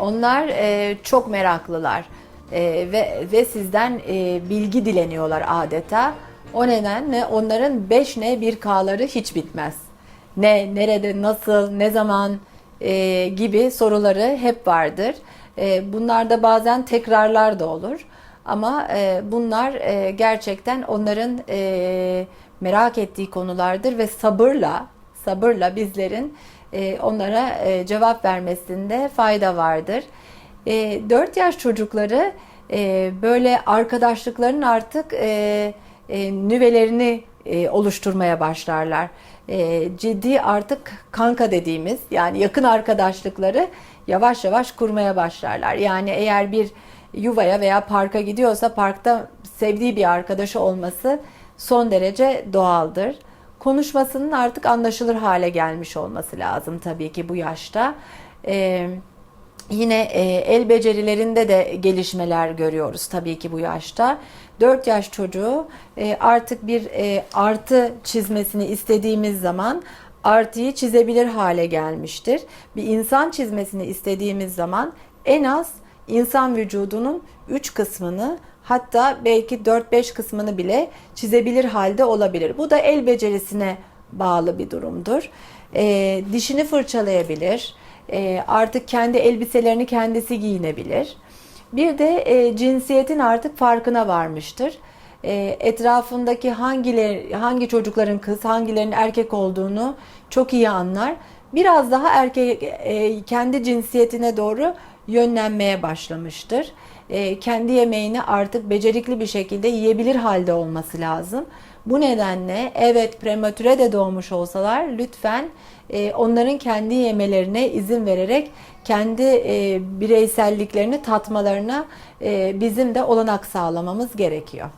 Onlar e, çok meraklılar E, ve ve sizden e, bilgi dileniyorlar adeta. O nedenle onların 5N 1K'ları hiç bitmez. Ne, nerede, nasıl, ne zaman e, gibi soruları hep vardır. E, bunlarda bazen tekrarlar da olur. Ama e, bunlar e, gerçekten onların e, merak ettiği konulardır ve sabırla sabırla bizlerin e, onlara e, cevap vermesinde fayda vardır. E, 4 yaş çocukları e, böyle arkadaşlıkların artık nüvelerini oluşturmaya başlarlar. E, ciddi artık kanka dediğimiz yani yakın arkadaşlıkları yavaş yavaş kurmaya başlarlar. Yani eğer bir yuvaya veya parka gidiyorsa parkta sevdiği bir arkadaşı olması son derece doğaldır. Konuşmasının artık anlaşılır hale gelmiş olması lazım tabii ki bu yaşta. Ee, Yine e, el becerilerinde de gelişmeler görüyoruz tabii ki bu yaşta. 4 yaş çocuğu e, artık bir e, artı çizmesini istediğimiz zaman artıyı çizebilir hale gelmiştir. Bir insan çizmesini istediğimiz zaman en az insan vücudunun 3 kısmını hatta belki 4-5 kısmını bile çizebilir halde olabilir. Bu da el becerisine bağlı bir durumdur. E, dişini fırçalayabilir. E, artık kendi elbiselerini kendisi giyinebilir. Bir de e, cinsiyetin artık farkına varmıştır. E, etrafındaki hangileri, hangi çocukların kız, hangilerinin erkek olduğunu çok iyi anlar. Biraz daha erkek e, kendi cinsiyetine doğru yönlenmeye başlamıştır. E, kendi yemeğini artık becerikli bir şekilde yiyebilir halde olması lazım. Bu nedenle evet prematüre de doğmuş olsalar lütfen e, onların kendi yemelerine izin vererek kendi e, bireyselliklerini tatmalarına bizim de olanak sağlamamız gerekiyor.